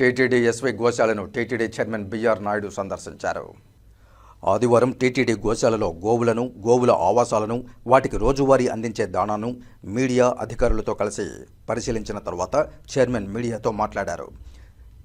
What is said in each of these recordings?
TTD SV గోశాలను TTD chairman BR Naidu సందర్శించారు. ఆదివారం టీటీడీ గోశాలలో గోవులను గోవుల ఆవాసాలను వాటికి రోజువారీ అందించే దాణాను మీడియా అధికారులతో కలిసి పరిశీలించిన తర్వాత చైర్మన్ మీడియాతో మాట్లాడారు.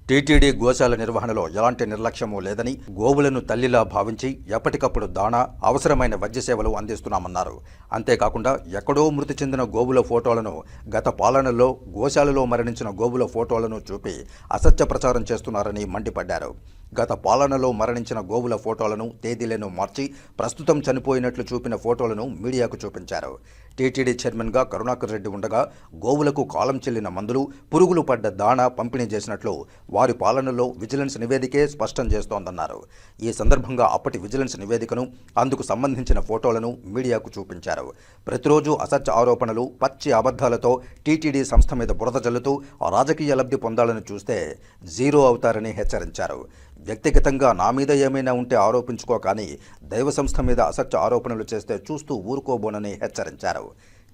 టీటీడీ గోశాల నిర్వహణలో ఎలాంటి నిర్లక్ష్యమూ లేదని గోవులను తల్లిలా భావించి ఎప్పటికప్పుడు దాణా అవసరమైన వైద్య సేవలు అందిస్తున్నామన్నారు. అంతేకాకుండా ఎక్కడో మృతి చెందిన గోవుల ఫోటోలను గత పాలనలో గోశాలలో మరణించిన గోవుల ఫోటోలను చూపి అసత్య ప్రచారం చేస్తున్నారని మండిపడ్డారు. గత పాలనలో మరణించిన గోవుల ఫోటోలను తేదీలను మార్చి ప్రస్తుతం చనిపోయినట్లు చూపిన ఫోటోలను మీడియాకు చూపించారు. టీటీడీ చైర్మన్గా కరుణాకర్ రెడ్డి ఉండగా గోవులకు కాలం చెల్లిన మందులు పురుగులు పడ్డ దాణా పంపిణీ చేసినట్లు వారి పాలనలో విజిలెన్స్ నివేదికే స్పష్టం చేస్తోందన్నారు. ఈ సందర్భంగా అప్పటి విజిలెన్స్ నివేదికను అందుకు సంబంధించిన ఫోటోలను మీడియాకు చూపించారు. ప్రతిరోజు అసత్య ఆరోపణలు పచ్చి అబద్ధాలతో టీటీడీ సంస్థ మీద బురద జల్లుతూ రాజకీయ లబ్ధి పొందాలని చూస్తే జీరో అవుతారని హెచ్చరించారు. వ్యక్తిగతంగా నా మీద ఏమైనా ఉంటే ఆరోపించుకో కానీ దైవ సంస్థ మీద అసత్య ఆరోపణలు చేస్తే చూస్తూ ఊరుకోబోనని హెచ్చరించారు.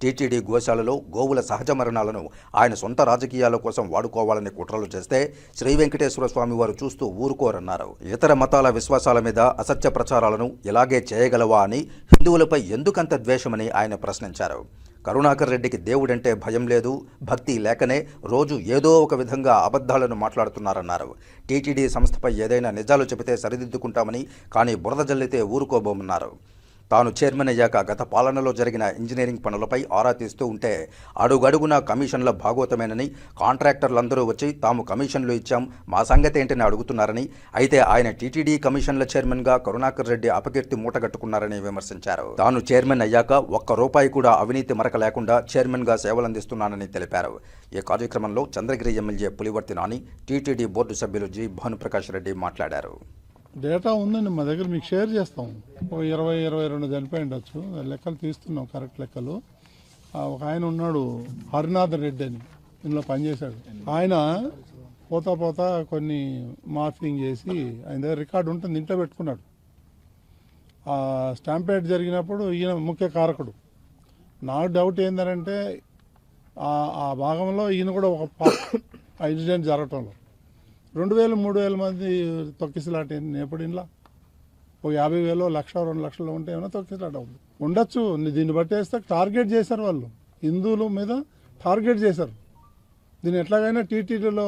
టీటీడీ గోశాలలో గోవుల సహజ మరణాలను ఆయన సొంత రాజకీయాల కోసం వాడుకోవాలని కుట్రలు చేస్తే శ్రీ వెంకటేశ్వర స్వామి వారు చూస్తూ ఊరుకోరన్నారు. ఇతర మతాల విశ్వాసాల మీద అసత్య ప్రచారాలను ఇలాగే చేయగలవా అని హిందువులపై ఎందుకంత ద్వేషమని ఆయన ప్రశ్నించారు. కరుణాకర్ రెడ్డికి దేవుడంటే భయం లేదు భక్తి లేకనే రోజు ఏదో ఒక విధంగా అబద్ధాలను మాట్లాడుతున్నారన్నారు. టీటీడీ సంస్థపై ఏదైనా నిజాలు చెబితే సరిదిద్దుకుంటామని కానీ బురద జల్లితే ఊరుకోబోమన్నారు. తాను చైర్మన్ అయ్యాక గత పాలనలో జరిగిన ఇంజనీరింగ్ పనులపై ఆరా తీస్తూ ఉంటే అడుగడుగున కమిషన్ల భాగోతమేనని కాంట్రాక్టర్లందరూ వచ్చి తాము కమిషన్లు ఇచ్చాం మా సంగతి ఏంటని అడుగుతున్నారని అయితే ఆయన టీటీడీ కమిషన్ల చైర్మన్గా కరుణాకర్ రెడ్డి అపకీర్తి మూటగట్టుకున్నారని విమర్శించారు. తాను చైర్మన్ అయ్యాక ఒక్క రూపాయి కూడా అవినీతి మరక లేకుండా చైర్మన్గా సేవలందిస్తున్నానని తెలిపారు. ఈ కార్యక్రమంలో Chandragiri MLA Pulivarthi Nani TTD board సభ్యులు జి భానుప్రకాష్ రెడ్డి మాట్లాడారు. డేటా ఉందండి మా దగ్గర మీకు షేర్ చేస్తాం. ఓ ఇరవై ఇరవై రెండు చనిపోయి ఉండొచ్చు. లెక్కలు తీస్తున్నాం కరెక్ట్ లెక్కలు. ఒక ఆయన ఉన్నాడు హరినాథ్ రెడ్డి అని. ఇందులో పనిచేశాడు. ఆయన పోతా పోతా కొన్ని మార్ఫింగ్ చేసి ఆయన దగ్గర రికార్డు ఉంటుంది ఇంట్లో పెట్టుకున్నాడు. ఆ స్టాంపేట్ జరిగినప్పుడు ఈయన ముఖ్య కారకుడు. నాకు డౌట్ ఏంటంటే ఆ- భాగంలో ఈయన కూడా ఒక ఆ ఇన్సిడెంట్ జరగటంలో. రెండు వేలు మూడు వేల మంది తొక్కిసలాట ఏంది ఎప్పుడు ఇంట్లో ఒక యాభై వేలు లక్ష రెండు లక్షలు ఉంటే ఏమైనా తొక్కిసలాట అవుతుంది ఉండొచ్చు. దీన్ని బట్టి వేస్తే టార్గెట్ చేశారు వాళ్ళు. హిందువుల మీద టార్గెట్ చేశారు. దీన్ని ఎట్లాగైనా టీటీడీలో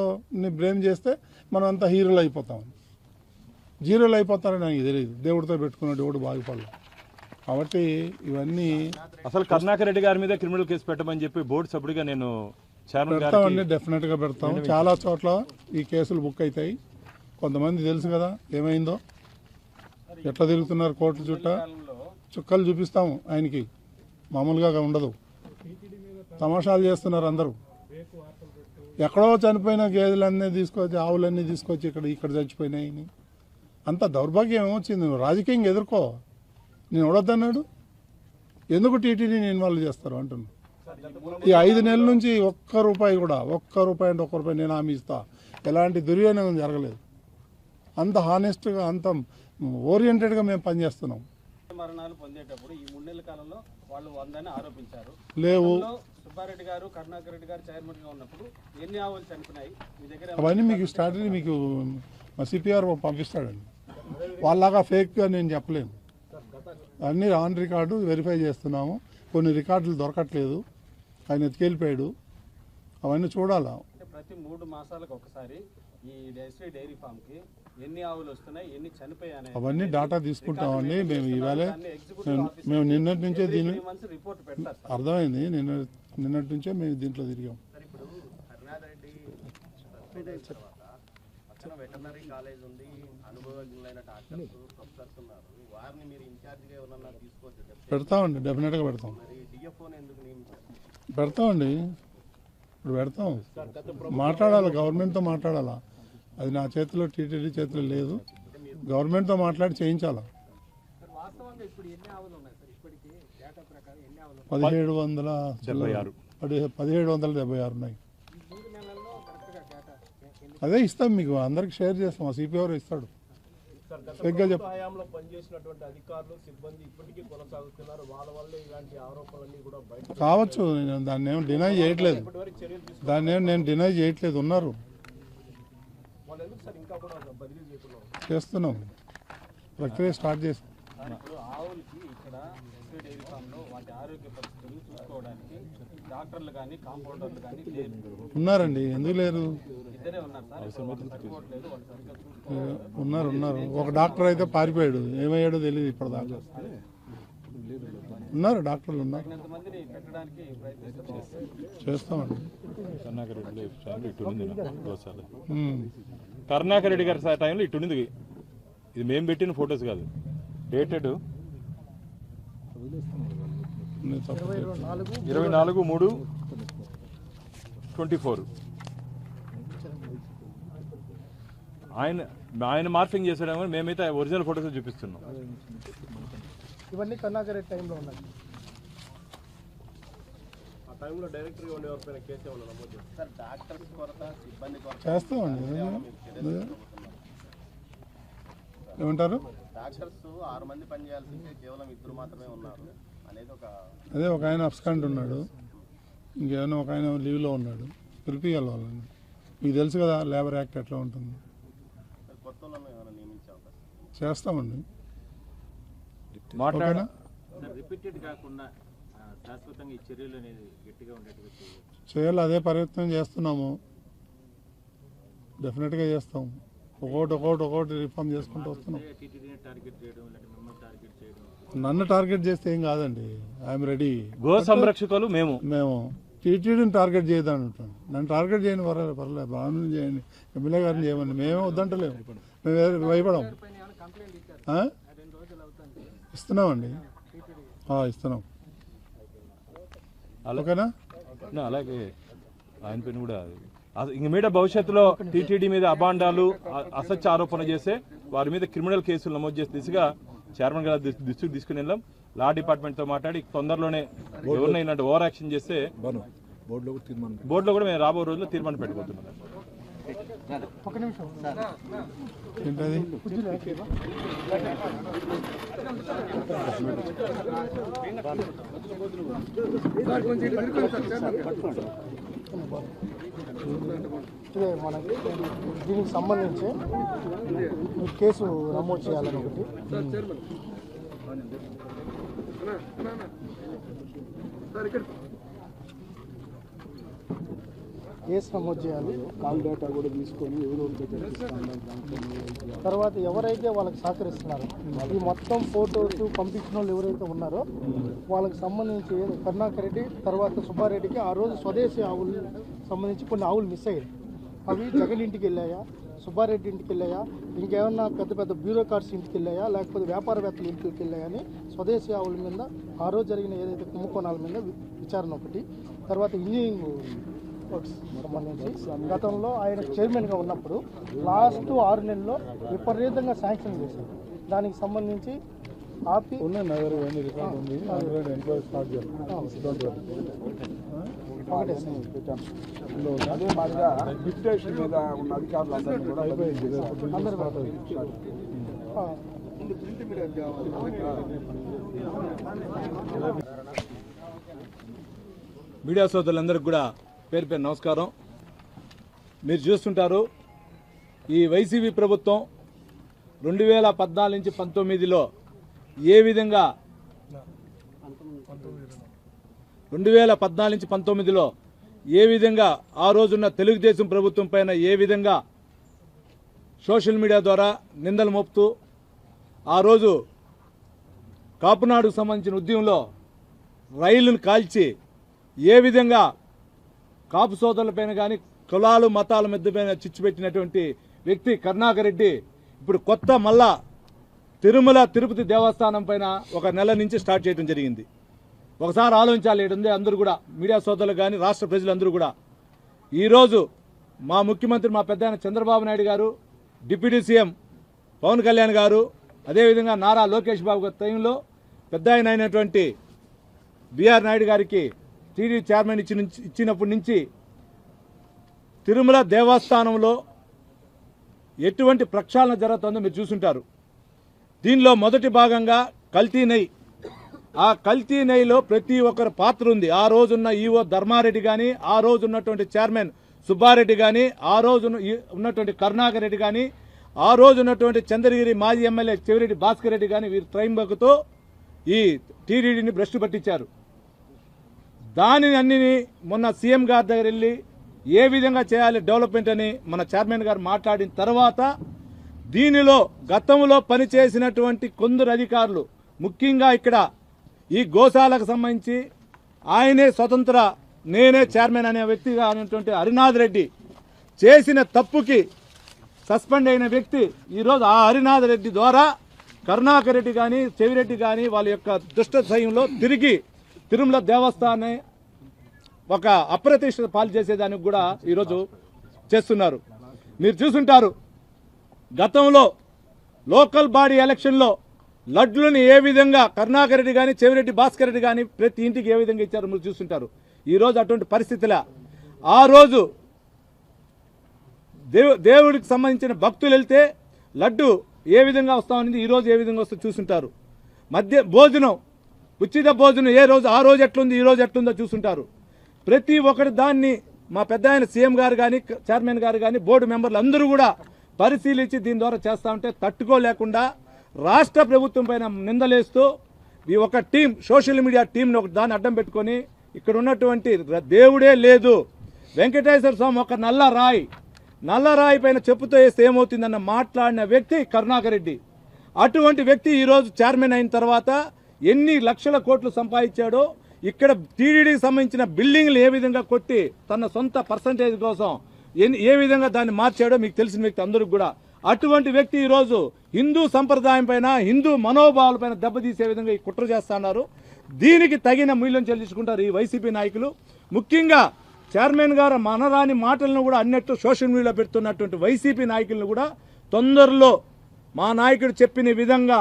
బ్లేమ్ చేస్తే మనం అంతా హీరోలు అయిపోతాం. జీరోలు అయిపోతారని నాకు తెలియదు దేవుడితో పెట్టుకున్న దేవుడు బాగుపడలేదు. కాబట్టి ఇవన్నీ అసలు కరుణాకర్ రెడ్డి గారి మీద క్రిమినల్ కేసు పెట్టమని చెప్పి బోర్డు సభ్యుడిగా నేను పెడతామండి డెఫినెట్గా పెడతాం. చాలా చోట్ల ఈ కేసులు బుక్ అవుతాయి. కొంతమంది తెలుసు కదా ఏమైందో? ఎట్లా తిరుగుతున్నారు కోర్టు చుట్ట? చుక్కలు చూపిస్తాము ఆయనకి. మామూలుగా ఉండదు. తమాషాలు చేస్తున్నారు అందరూ. ఎక్కడో చనిపోయిన గేదెలన్నీ తీసుకొచ్చి ఆవులన్నీ తీసుకొచ్చి ఇక్కడ ఇక్కడ చచ్చిపోయినాయి అంత దౌర్భాగ్యం ఏమొచ్చింది? నువ్వు రాజకీయంగా ఎదుర్కో. నేను ఎవడొద్దన్నాడు? ఎందుకు టీటీడీని ఇన్వాల్వ్ చేస్తారు అంటున్నాను ఈ ఐదు నెలల నుంచి ఒక్క రూపాయి కూడా ఒక్క రూపాయి అంటే ఒక్క రూపాయి నేను హామీ ఇస్తా. ఎలాంటి దుర్వినియోగం జరగలేదు. అంత హానెస్ట్గా అంత ఓరియంటెడ్గా మేము పనిచేస్తున్నాం. మరణాలు పొందేటప్పుడు ఈ మూడు నెలల కాలంలో వాళ్ళు వందని ఆరోపించారు. లేవు. సుబ్బారెడ్డి గారు కరుణాకర్ రెడ్డి గారు చైర్మన్గా ఉన్నప్పుడు ఎన్ని ఆవులు చనిపోయినాయి? మీ దగ్గర అవన్నీ మీకు స్ట్రాటజీ మీకు సిపిఆర్ పంపిస్తాడండి. వాళ్ళలాగా ఫేక్గా నేను చెప్పలేను. అన్నీ ఆన్ రికార్డు వెరిఫై చేస్తున్నాము. కొన్ని రికార్డులు దొరకట్లేదు. ఆయన ఎత్తుకెళ్ళిపోయాడు. అవన్నీ చూడాలా? అంటే ప్రతి మూడు మాసాలకు ఒకసారి ఈ డైరీ ఫామ్కి ఎన్ని ఆవులు వస్తున్నాయి ఎన్ని చనిపోయాయి అవన్నీ డాటా తీసుకుంటామండి మేము ఇవాళ మేము- నిన్నటి నుంచే మంత్స్ రిపోర్ట్ సార్. అర్థమైంది? నిన్న నిన్నటి నుంచే మేము దీంట్లో తిరిగాం. పక్కన వెటర్నరీ కాలేజ్ ఉంది అనుభవజ్ఞులైన డాక్టర్స్ ప్రొఫెసర్స్ ఉన్నారు. వారిని మీరు ఇన్ఛార్జిగా ఎవరన్నా తీసుకోవచ్చు. పెడతామండి డెఫినెట్గా పెడతాం. మరి డిఎఫ్ఓని ఎందుకు నియమించారు? పెడతామండి ఇప్పుడు పెడతాం. మాట్లాడాలి గవర్నమెంట్తో మాట్లాడాలా? అది నా చేతిలో టీటీడీ చేతిలో లేదు. గవర్నమెంట్తో మాట్లాడి చేయించాలా? పదిహేడు వందల డెబ్బై ఆరు. పది- పదిహేడు వందల డెబ్బై ఆరు ఉన్నాయి. అదే ఇస్తాం మీకు అందరికి షేర్ చేస్తాం. ఆ సిపిఆర్ ఇస్తాడు. సరిగ్గా చెప్ప హయాంలో పనిచేసినటువంటి అధికారులు సిబ్బంది ఇప్పటికీ కొనసాగుతున్నారు. వాళ్ళ వల్లే ఇలాంటి ఆరోపణలన్నీ కూడా బయట కావచ్చు నేను దాన్ని ఏం డినై చేయట్లేదు. దాన్ని ఏం నేను డినై చేయట్లేదు ఉన్నారు. చేస్తున్నాం. ప్రక్రియ స్టార్ట్ చేస్తాం ఇప్పుడు ఆవులకి ఇక్కడ ఎస్వీ డైరీ ఫామ్లో వాటి ఆరోగ్య పరిస్థితులు చూసుకోవడానికి డాక్టర్లు కానీ కాంపౌండర్లు కానీ లేరు. ఉన్నారండి ఎందుకు లేరు? ఇద్దరే ఉన్నారు సార్ ఉన్నారు ఉన్నారు. ఒక డాక్టర్ అయితే పారిపోయాడు. ఏమయ్యాడో తెలియదు ఇప్పటిదాకా. ఉన్నారు డాక్టర్లు ఉన్నారు. చేస్తామండి. కరుణాకర్ రెడ్డి గారి టైంలో ఇటు ఉంది ఇది మేము పెట్టిన ఫొటోస్ కాదు. డేటెడ్. ఇరవై నాలుగు మూడు ట్వంటీ ఫోర్. ఆయన ఆయన మార్ఫింగ్ చేసాడేమో మేమైతే ఒరిజినల్ ఫొటోస్ చూపిస్తున్నాం. ఇవన్నీ కర్ణాకర్ టైంలో ఉన్నాయి. ఆ టైంలో డైరెక్టర్గా ఉండేవారిపైన కేసు ఏమైనా నమోదు చేస్తారు సార్ డాక్టర్స్ కొరత సిబ్బంది కొరత. చేస్తామండి. అదే. ఏమంటారు? డాక్టర్స్ ఆరు మంది పనిచేయాల్సిందే కేవలం ఇద్దరు మాత్రమే ఉన్నారు అనేది ఒక అదే ఒక ఆయన అబ్స్కాంట్ ఉన్నాడు. ఇంకేమైనా ఒక ఆయన లీవ్లో ఉన్నాడు. పిలిపియాలి వాళ్ళని. మీకు తెలుసు కదా లేబర్ యాక్ట్ ఎట్లా ఉంటుంది కొత్త వాళ్ళని ఏమైనా నియమించే అవకాశం చేస్తామండి. మాట్లాడ చేయాలి అదే ప్రయత్నం చేస్తున్నాము. డెఫినెట్గా చేస్తాం. ఒక్కొక్కటి ఒక్కొక్కటి ఒక్కొక్కటి రిఫార్మ్ చేసుకుంటూ వస్తున్నాం. టీటీడీని టార్గెట్ చేయడం లేదంటే మిమ్మల్ని టార్గెట్ చేయడం? నన్ను టార్గెట్ చేస్తే ఏం కాదండి. ఐఎమ్ రెడీ గో సంరక్షకులు మేము. మేము టీటీడీని టార్గెట్ చేయదని అంటాను నన్ను టార్గెట్ చేయని పర్వాలేదు పర్లేదు బాగానే చేయండి. ఎమ్మెల్యే గారిని చేయమని మేమే వద్దంటలేము. మేము భయపడం ఆ? ఇస్తున్నామండి. ఆ, ఇస్తున్నాం. అలా- ఓకేనా? నా, అలాగే. ఆయన పైన కూడా ఇంక మీద భవిష్యత్తులో టీటీడీ మీద అబాండాలు అ- అసత్య ఆరోపణ చేస్తే వారి మీద క్రిమినల్ కేసులు నమోదు చేసే దిశగా చైర్మన్ గారి దృష్టికి తీసుకుని వెళ్ళాం. లా డిపార్ట్మెంట్తో మాట్లాడి తొందరలోనే ఎవరినైనా ఇలాంటి ఓవర్ యాక్షన్ చేస్తే బోర్డులో కూడా మేము రాబో రోజుల్లో తీర్మానం పెట్టబోతున్నాం ఒక నిమిషం ఏంటది మనకి దీనికి సంబంధించి కేసు నమోదు చేయాలని ఒకటి సార్ ఇక్కడ కేసు నమోదు చేయాలి కాల్ డేటా కూడా తీసుకొని తర్వాత ఎవరైతే వాళ్ళకి సహకరిస్తున్నారో ఈ మొత్తం ఫోటోస్ పంపించిన వాళ్ళు ఎవరైతే ఉన్నారో వాళ్ళకి సంబంధించి కరుణాకర్ రెడ్డి తర్వాత సుబ్బారెడ్డికి ఆ రోజు స్వదేశీ ఆవులు సంబంధించి కొన్ని ఆవులు మిస్ అయ్యాయి. అవి జగన్ ఇంటికి వెళ్ళాయా? సుబ్బారెడ్డి ఇంటికి వెళ్ళాయా? ఇంకేమన్నా పెద్ద పెద్ద బ్యూరోక్రాట్స్ ఇంటికి వెళ్ళాయా? లేకపోతే వ్యాపారవేత్తల ఇంటికి వెళ్ళాయా అని స్వదేశీ ఆవుల మీద ఆ రోజు జరిగిన ఏదైతే కుంభకోణాల మీద విచారణ ఒకటి తర్వాత ఇంజనీరింగ్ వర్క్స్ సంబంధించి గతంలో ఆయన చైర్మన్గా ఉన్నప్పుడు లాస్ట్ ఆరు నెలల్లో విపరీతంగా శాంక్షన్ చేశారు. దానికి సంబంధించి ఆపి అదే మాదిరిగా డిప్యుటేషన్ మీద ఉన్న అధికారులందరినీ కూడా మీడియా సోదరులందరికీ కూడా పేరు పేరు నమస్కారం. మీరు చూస్తుంటారు ఈ వైసీపీ ప్రభుత్వం రెండు వేల పద్నాలుగు నుంచి పంతొమ్మిదిలో ఏ విధంగా రెండు వేల పద్నాలుగు నుంచి పంతొమ్మిదిలో ఏ విధంగా ఆ రోజున్న తెలుగుదేశం ప్రభుత్వం పైన ఏ విధంగా సోషల్ మీడియా ద్వారా నిందలు మోపుతూ ఆ రోజు కాపునాడుకు సంబంధించిన ఉద్యమంలో రైలును కాల్చి ఏ విధంగా కాపు సోదరులపైన కానీ కులాలు మతాల మధ్య పైన చిచ్చు పెట్టినటువంటి వ్యక్తి కరుణాకర్ రెడ్డి ఇప్పుడు కొత్త మళ్ళా తిరుమల తిరుపతి దేవస్థానం పైన ఒక నెల నుంచి స్టార్ట్ చేయడం జరిగింది. ఒకసారి ఆలోచించాలి ఉంది అందరూ కూడా మీడియా సోదరులు కానీ రాష్ట్ర ప్రజలందరూ కూడా. ఈరోజు మా ముఖ్యమంత్రి మా పెద్ద చంద్రబాబు నాయుడు గారు డిప్యూటీ సీఎం పవన్ కళ్యాణ్ గారు అదేవిధంగా నారా లోకేష్ బాబు గారి టైంలో పెద్ద ఆయన అయినటువంటి బిఆర్ నాయుడు గారికి టీడీ చైర్మన్ ఇచ్చి ఇచ్చినప్పటి నుంచి తిరుమల దేవస్థానంలో ఎటువంటి ప్రక్షాళన జరుగుతుందో మీరు చూసుంటారు. దీనిలో మొదటి భాగంగా కల్తీ నెయ్యి. ఆ కల్తీ నెయ్యిలో ప్రతి ఒక్కరి పాత్ర ఉంది. ఆ రోజున్న ఈవో ధర్మారెడ్డి కానీ ఆ రోజు ఉన్నటువంటి చైర్మన్ సుబ్బారెడ్డి కానీ ఆ రోజు ఈ- ఉన్నటువంటి కరుణాకర్ రెడ్డి కానీ ఆ రోజు ఉన్నటువంటి చంద్రగిరి మాజీ ఎమ్మెల్యే చెవిరెడ్డి భాస్కర్ రెడ్డి కానీ వీరు ట్రైంబకుతో ఈ టీడీడీని భ్రష్టు పట్టించారు. దానిని అన్నిని మొన్న సీఎం గారి దగ్గర వెళ్ళి ఏ విధంగా చేయాలి డెవలప్మెంట్ అని మన చైర్మన్ గారు మాట్లాడిన తర్వాత దీనిలో గతంలో పనిచేసినటువంటి కొందరు అధికారులు ముఖ్యంగా ఇక్కడ ఈ గోశాలకు సంబంధించి ఆయనే స్వతంత్ర నేనే చైర్మన్ అనే వ్యక్తిగా అనేటువంటి హరినాథ్ రెడ్డి చేసిన తప్పుకి సస్పెండ్ అయిన వ్యక్తి ఈరోజు ఆ హరినాథ్ రెడ్డి ద్వారా కరుణాకర్ రెడ్డి కానీ చెవిరెడ్డి కానీ వాళ్ళ యొక్క దుష్ట సయంలో తిరిగి తిరుమల దేవస్థానం ఒక అప్రతిష్ట పాలు చేసేదానికి కూడా ఈరోజు చేస్తున్నారు. మీరు చూసుంటారు గతంలో లోకల్ బాడీ ఎలక్షన్లో లడ్లుని ఏ విధంగా కరుణాకర్ రెడ్డి కానీ చెవిరెడ్డి భాస్కర్ రెడ్డి కానీ ప్రతి ఇంటికి ఏ విధంగా ఇచ్చారు మీరు చూస్తుంటారు ఈరోజు అటువంటి పరిస్థితుల ఆ రోజు దేవు దేవుడికి సంబంధించిన భక్తులు వెళ్తే లడ్డు ఏ విధంగా వస్తామనేది ఈరోజు ఏ విధంగా వస్తుందో చూసుంటారు. మధ్య భోజనం ఉచిత భోజనం ఏ రోజు ఆ రోజు ఎట్లుంది ఈ రోజు ఎట్లుందో చూసుంటారు. ప్రతి ఒక్కటి దాన్ని మా పెద్ద ఆయన సీఎం గారు కానీ చైర్మన్ గారు కానీ బోర్డు మెంబర్లు అందరూ కూడా పరిశీలించి దీని ద్వారా చేస్తా ఉంటే తట్టుకోలేకుండా రాష్ట్ర ప్రభుత్వం పైన నిందలేస్తూ ఈ ఒక టీం సోషల్ మీడియా టీంని ఒక దాన్ని అడ్డం పెట్టుకొని ఇక్కడ ఉన్నటువంటి దేవుడే లేదు. వెంకటేశ్వర స్వామి ఒక నల్ల రాయి. నల్ల రాయి పైన చెప్పుతో వేస్తే ఏమవుతుందన్న మాట్లాడిన వ్యక్తి కరుణాకర్ రెడ్డి. అటువంటి వ్యక్తి ఈరోజు చైర్మన్ అయిన తర్వాత ఎన్ని లక్షల కోట్లు సంపాదించాడో ఇక్కడ టీడీడీకి సంబంధించిన బిల్డింగ్లు ఏ విధంగా కొట్టి తన సొంత పర్సంటేజ్ కోసం ఏ విధంగా దాన్ని మార్చాడో మీకు తెలిసిన వ్యక్తి అందరికి కూడా. అటువంటి వ్యక్తి ఈరోజు హిందూ సంప్రదాయం పైన హిందూ మనోభావాల పైన దెబ్బతీసే విధంగా ఈ కుట్ర చేస్తున్నారు దీనికి తగిన మూల్యం చెల్లించుకుంటారు ఈ వైసీపీ నాయకులు. ముఖ్యంగా చైర్మన్ గారు మనరాని మాటలను కూడా అన్నట్టు సోషల్ మీడియాలో పెడుతున్నటువంటి వైసీపీ నాయకులను కూడా తొందరలో మా నాయకుడు చెప్పిన విధంగా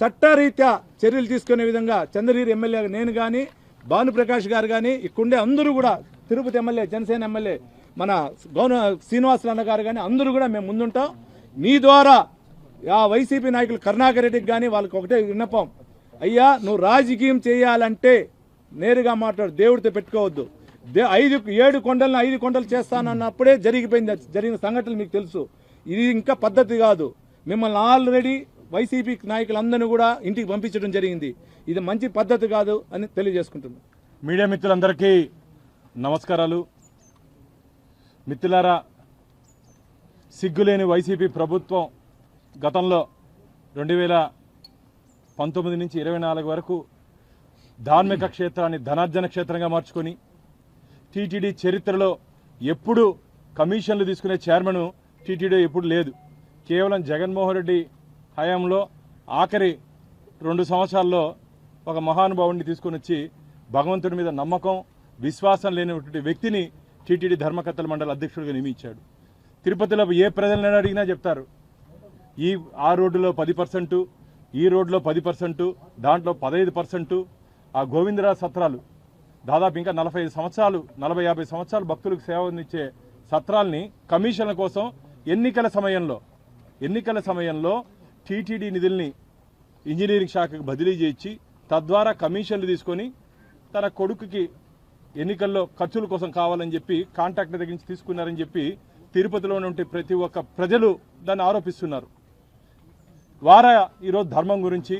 చట్టరీత్యా చర్యలు తీసుకునే విధంగా చంద్రగిరి ఎమ్మెల్యే నేను కానీ భానుప్రకాష్ గారు కానీ ఇక్కడుండే అందరూ కూడా తిరుపతి ఎమ్మెల్యే జనసేన ఎమ్మెల్యే మన గౌన శ్రీనివాసులు అన్న గారు కానీ అందరూ కూడా మేము ముందుంటాం. మీ ద్వారా ఆ వైసీపీ నాయకులు కరుణాకర్ రెడ్డికి కానీ వాళ్ళకి ఒకటే విన్నపం. అయ్యా నువ్వు రాజకీయం చేయాలంటే నేరుగా మాట్లాడు దేవుడితో పెట్టుకోవద్దు. దే ఐదు ఏడు కొండలను ఐదు కొండలు చేస్తానన్నప్పుడే జరిగిపోయింది జరిగిన సంఘటనలు మీకు తెలుసు. ఇది ఇంకా పద్ధతి కాదు. మిమ్మల్ని ఆల్రెడీ వైసీపీ నాయకులందరినీ కూడా ఇంటికి పంపించడం జరిగింది. ఇది మంచి పద్ధతి కాదు అని తెలియజేసుకుంటున్నాను మీడియా మిత్రులందరికీ నమస్కారాలు. మిత్రులారా సిగ్గులేని వైసీపీ ప్రభుత్వం గతంలో రెండు వేల పంతొమ్మిది నుంచి ఇరవై నాలుగు వరకు ధార్మిక క్షేత్రాన్ని ధనార్జన క్షేత్రంగా మార్చుకొని టీటీడీ చరిత్రలో ఎప్పుడు కమిషన్లు తీసుకునే చైర్మన్ టీటీడీ ఎప్పుడు లేదు. కేవలం జగన్మోహన్ రెడ్డి హయాంలో ఆఖరి రెండు సంవత్సరాల్లో ఒక మహానుభావుడిని తీసుకొని వచ్చి భగవంతుడి మీద నమ్మకం విశ్వాసం లేనటువంటి వ్యక్తిని టీటీడీ ధర్మకర్తల మండలి అధ్యక్షుడిగా నియమించాడు. తిరుపతిలో ఏ ప్రజలను అడిగినా చెప్తారు. ఈ ఆ రోడ్డులో పది పర్సెంటు ఈ రోడ్లో పది పర్సెంటు దాంట్లో పదహైదు పర్సెంటు ఆ గోవిందరాజ్ సత్రాలు దాదాపు ఇంకా నలభై ఐదు సంవత్సరాలు నలభై యాభై సంవత్సరాలు భక్తులకు సేవ అందించే సత్రాల్ని కమిషన్ల కోసం ఎన్నికల సమయంలో ఎన్నికల సమయంలో టీటీడీ నిధుల్ని ఇంజనీరింగ్ శాఖకు బదిలీ చేయించి తద్వారా కమిషన్లు తీసుకొని తన కొడుకుకి ఎన్నికల్లో ఖర్చుల కోసం కావాలని చెప్పి కాంట్రాక్టర్ దగ్గర నుంచి తీసుకున్నారని చెప్పి తిరుపతిలో ఉంటే ప్రతి ఒక్క ప్రజలు దాన్ని ఆరోపిస్తున్నారు. వార ఈరోజు ధర్మం గురించి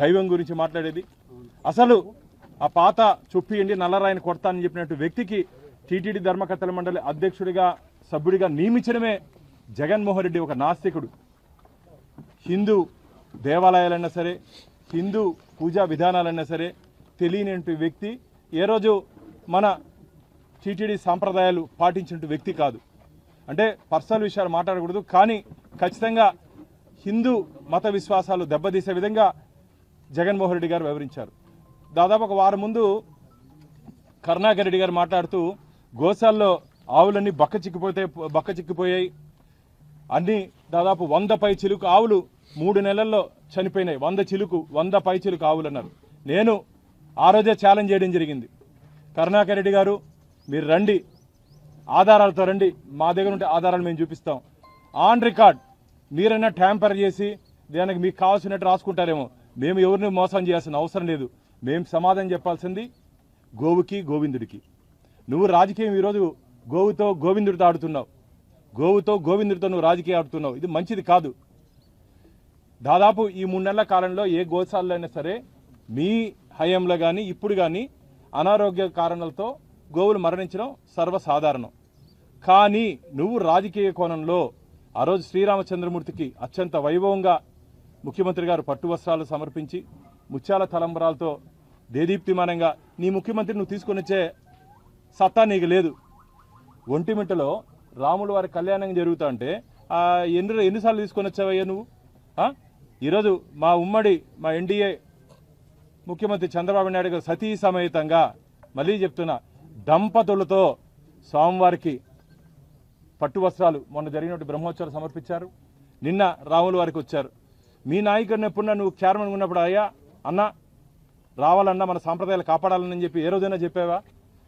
దైవం గురించి మాట్లాడేది. అసలు ఆ పాత చొప్పియండి నల్లరాయిని కొడతానని చెప్పినట్టు వ్యక్తికి టీటీడీ ధర్మకర్తల మండలి అధ్యక్షుడిగా సభ్యుడిగా నియమించడమే జగన్మోహన్ రెడ్డి ఒక నాస్తికుడు. హిందూ దేవాలయాలన్నా సరే హిందూ పూజా విధానాలన్నా సరే తెలియనింటి వ్యక్తి ఏ రోజు మన టీటీడీ సాంప్రదాయాలు పాటించినట్టు వ్యక్తి కాదు. అంటే పర్సనల్ విషయాలు మాట్లాడకూడదు కానీ ఖచ్చితంగా హిందూ మత విశ్వాసాలు దెబ్బతీసే విధంగా జగన్మోహన్ రెడ్డి గారు వివరించారు దాదాపు ఒక వారం ముందు కరుణాకర్ రెడ్డి గారు మాట్లాడుతూ గోశాల్లో ఆవులన్నీ బక్క చిక్కిపోతే బక్క చిక్కిపోయాయి. అన్నీ దాదాపు వంద పై చిలుకు ఆవులు మూడు నెలల్లో చనిపోయినాయి. వంద చిలుకు వంద పై చిలుకు ఆవులు అన్నారు నేను ఆ రోజే ఛాలెంజ్ చేయడం జరిగింది. కరుణాకర్ రెడ్డి గారు మీరు రండి. ఆధారాలతో రండి. మా దగ్గర ఉంటే ఆధారాలు మేము చూపిస్తాం. ఆన్ రికార్డ్ మీరైనా ట్యాంపర్ చేసి దానికి మీకు కావాల్సినట్టు రాసుకుంటారేమో. మేము ఎవరిని మోసం చేయాల్సిన అవసరం లేదు. మేము సమాధానం చెప్పాల్సింది గోవుకి గోవిందుడికి. నువ్వు రాజకీయం ఈరోజు గోవుతో గోవిందుడితో ఆడుతున్నావు. గోవుతో గోవిందుడితో నువ్వు రాజకీయం ఆడుతున్నావు. ఇది మంచిది కాదు. దాదాపు ఈ మూడు నెలల కాలంలో ఏ గోశాలలో అయినా సరే మీ హయాంలో కానీ ఇప్పుడు కానీ అనారోగ్య కారణాలతో గోవులు మరణించడం సర్వసాధారణం. కానీ నువ్వు రాజకీయ కోణంలో ఆ రోజు శ్రీరామచంద్రమూర్తికి అత్యంత వైభవంగా ముఖ్యమంత్రి గారు పట్టు వస్త్రాలు సమర్పించి ముత్యాల తలంబరాలతో దేదీప్తిమానంగా నీ ముఖ్యమంత్రి నువ్వు తీసుకొని వచ్చే సత్తా నీకు లేదు. ఒంటిమిట్టలో రాముల వారి కళ్యాణం జరుగుతా అంటే ఎన్ని ఎన్నిసార్లు తీసుకొని వచ్చావయ్యా నువ్వు ఈరోజు మా ఉమ్మడి మా ఎన్డీఏ ముఖ్యమంత్రి చంద్రబాబు నాయుడు గారు సతీ సమేతంగా మళ్ళీ చెప్తున్నా దంపతులతో స్వామివారికి పట్టు వస్త్రాలు మొన్న జరిగినట్టు బ్రహ్మోత్సవాలు సమర్పించారు. నిన్న రాముల వారికి వచ్చారు. మీ నాయకుడిని ఎప్పుడున్నా నువ్వు చైర్మన్ ఉన్నప్పుడు అయ్యా అన్న రావాలన్నా మన సాంప్రదాయాలు కాపాడాలని చెప్పి ఏ రోజైనా చెప్పావా?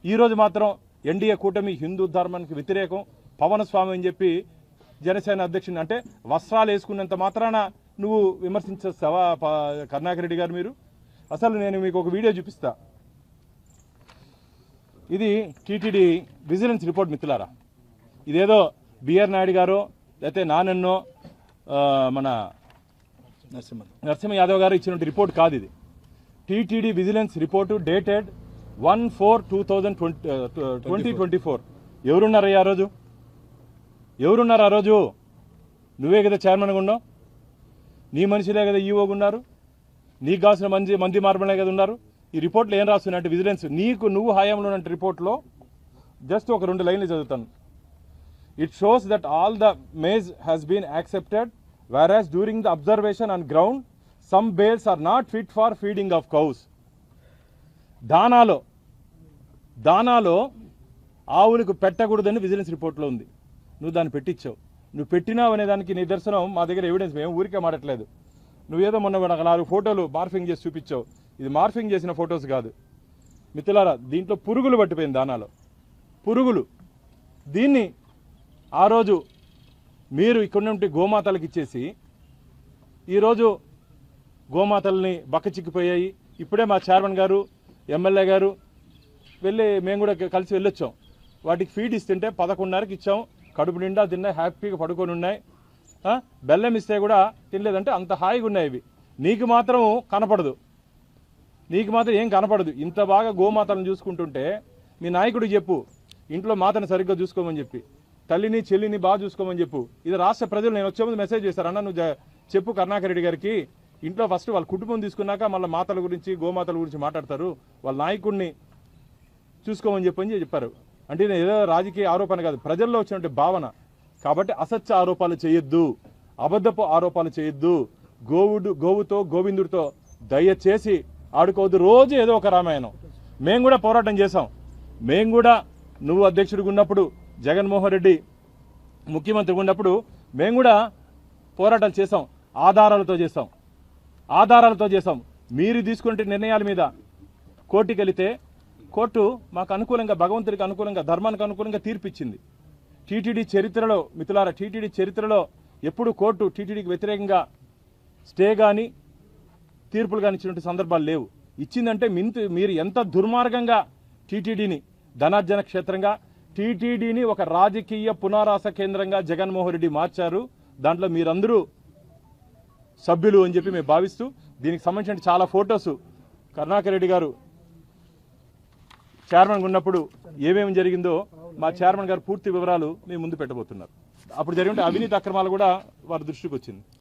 ఈరోజు మాత్రం ఎన్డీఏ కూటమి హిందూ ధర్మానికి వ్యతిరేకం పవన స్వామి అని చెప్పి జనసేన అధ్యక్షుని అంటే వస్త్రాలు వేసుకున్నంత మాత్రాన నువ్వు విమర్శించేస్తావా ప- కరుణాకర్ రెడ్డి గారు మీరు? అసలు నేను మీకు ఒక వీడియో చూపిస్తా. ఇది టీటీడీ విజిలెన్స్ రిపోర్ట్ మిత్రులారా. ఇదేదో బిఆర్ నాయుడు గారు లేకపోతే నానన్నో మన నరసింహ యాదవ్ గారు ఇచ్చిన రిపోర్ట్ కాదు ఇది. TTD vigilance report dated one four two thousand twenty twenty twenty four. ఎవరున్నారయ్యా ఆ రోజు? ఎవరున్నారు ఆ రోజు? నువ్వే కదా చైర్మన్గా ఉన్నావు? నీ మనిషిలే కదా ఈవోగా ఉన్నారు? నీకు కావాల్సిన మంది మంది మార్బలే కదా ఉన్నారు? ఈ రిపోర్ట్లో ఏం రాస్తున్నాయంటే విజిలెన్స్. నీకు నువ్వు హయాంలో ఉన్న రిపోర్ట్లో జస్ట్ ఒక రెండు లైన్లు చదువుతాను. It shows that all the maize has been accepted where as during the observation on ground some bales are not fit for feeding of cows దానాలో దానాలో ఆవులకు పెట్టకూడదని విజిలెన్స్ రిపోర్ట్లో ఉంది. నువ్వు దాన్ని పెట్టించావు. నువ్వు పెట్టినావు అనే దానికి నిదర్శనం మా దగ్గర ఎవిడెన్స్ మేము ఊరికే మాడట్లేదు నువ్వేదో మొన్న నాకు నాలుగు ఫోటోలు మార్ఫింగ్ చేసి చూపించావు. ఇది మార్ఫింగ్ చేసిన ఫొటోస్ కాదు. మిత్రులారా దీంట్లో పురుగులు పట్టిపోయింది దానాలో. పురుగులు. దీన్ని ఆ రోజు మీరు ఇక్కడ నుండి గోమాతలకు ఇచ్చేసి ఈరోజు గోమాతల్ని బక్కచిక్కిపోయాయి. ఇప్పుడే మా చైర్మన్ గారు ఎమ్మెల్యే గారు వెళ్ళి మేము కూడా కలిసి వెళ్ళొచ్చాం. వాటికి ఫీడ్ ఇస్తుంటే పదకొండున్నరకి ఇచ్చాం. కడుపు నిండా తిన్నాయి హ్యాపీగా పడుకొని ఉన్నాయి. బెల్లం ఇస్తే కూడా తినలేదంటే అంత హాయిగా ఉన్నాయి ఇవి. నీకు మాత్రం కనపడదు. నీకు మాత్రం ఏం కనపడదు. ఇంత బాగా గోమాతలను చూసుకుంటుంటే మీ నాయకుడికి చెప్పు ఇంట్లో మాతను సరిగ్గా చూసుకోమని చెప్పి తల్లిని చెల్లిని బాగా చూసుకోమని చెప్పు. ఇది రాష్ట్ర ప్రజలు నేను వచ్చే ముందు మెసేజ్ చేశారు. అన్న నువ్వు చెప్పు కరుణాకర్ రెడ్డి గారికి. ఇంట్లో ఫస్ట్ వాళ్ళ కుటుంబం తీసుకున్నాక మళ్ళీ మాతల గురించి గోమాతల గురించి మాట్లాడతారు. వాళ్ళ నాయకుడిని చూసుకోమని చెప్పని చెప్పారు. అంటే నేను ఏదో రాజకీయ ఆరోపణ కాదు ప్రజల్లో వచ్చినటువంటి భావన. కాబట్టి అసత్య ఆరోపాలు చేయొద్దు అబద్ధపు ఆరోపణలు చేయొద్దు. గోవుడు గోవుతో గోవిందుడితో దయచేసి ఆడుకోవద్దు. రోజు ఏదో ఒక రామాయణం. మేము కూడా పోరాటం చేసాం మేము కూడా నువ్వు అధ్యక్షుడిగా ఉన్నప్పుడు జగన్మోహన్ రెడ్డి ముఖ్యమంత్రిగా ఉన్నప్పుడు మేము కూడా పోరాటాలు చేసాం ఆధారాలతో చేసాం ఆధారాలతో చేసాం మీరు తీసుకుంటే నిర్ణయాల మీద కోర్టుకెళితే కోర్టు మాకు అనుకూలంగా భగవంతుడికి అనుకూలంగా ధర్మానికి అనుకూలంగా తీర్పిచ్చింది. టీటీడీ చరిత్రలో మిత్రులారా టీటీడీ చరిత్రలో ఎప్పుడు కోర్టు టీటీడీకి వ్యతిరేకంగా స్టే కానీ తీర్పులు కానీ ఇచ్చినటువంటి సందర్భాలు లేవు. ఇచ్చిందంటే మింతు మీరు ఎంత దుర్మార్గంగా టీటీడీని ధనార్జన క్షేత్రంగా టీటీడీని ఒక రాజకీయ పునరాస కేంద్రంగా జగన్మోహన్ రెడ్డి మార్చారు. దాంట్లో మీరందరూ సభ్యులు అని చెప్పి మేము భావిస్తూ దీనికి సంబంధించిన చాలా ఫొటోస్ కరుణాకర్ రెడ్డి గారు చైర్మన్ ఉన్నప్పుడు ఏమేమి జరిగిందో మా చైర్మన్ గారు పూర్తి వివరాలు మీ ముందు పెట్టబోతున్నారు. అప్పుడు జరిగిన అవినీతి అక్రమాలు కూడా వారి దృష్టికి వచ్చింది.